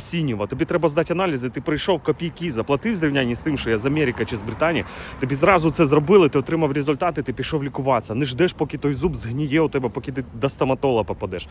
сінєва, тобі треба здати аналізи, ти прийшов копійки, заплатив зрівнянні з тим, що я з Америки чи з Британії. Тобі зразу це зробили, ти отримав результати, ти пішов лікуватися. Не ждеш, поки той зуб згніє у тебе, поки ти до стоматолога попадеш.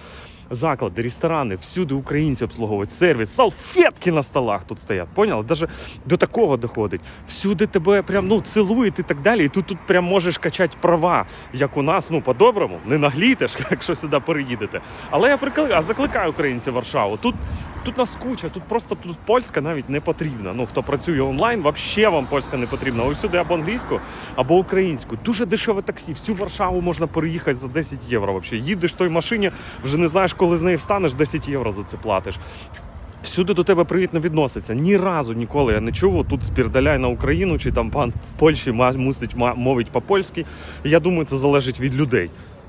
Заклади, ресторани, всюди українці обслуговують сервіс, салфетки на столах тут стоять. Поняли? Даже до такого доходить. Всюди тебе прям ну цілують і так далі. І тут тут прям можеш качати права, як у нас, ну по-доброму, не наглітиш, якщо сюди переїдете. Але я прикликаю, закликаю українців Варшаву. Тут Тут нас куча, тут просто тут польська навіть не потрібна. Ну хто працює онлайн, взагалі вам польська не потрібна. Ось сюди або англійську, або українську. Дуже дешеве таксі. Всю Варшаву можна переїхати за 10 євро. Вообще їдеш той машині, вже не знаєш, коли з неї встанеш, 10 євро за це платиш. Всюди до тебе привітно відноситься. Ні разу ніколи я не чув. Тут спірдаляй на Україну, чи там пан в Польщі мусить мовить по-польськи. Я думаю, це залежить від людей.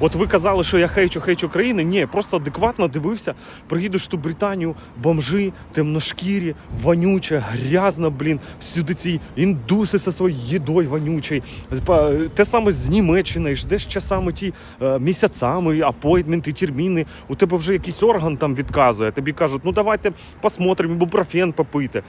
От ви казали, що я хейчу, хейчу країни. Ні, просто адекватно дивився. Приїдеш в ту Британію, бомжи, темношкірі, вонюче, грязно, блін. Всюди ці індуси зі своєю їдою вонючою. Те саме з Німеччини, ждеш часами ті е, місяцями, апойтменти, терміни. У тебе вже якийсь орган там відказує. Тобі кажуть, ну давайте посмотримо, ібупрофен попити.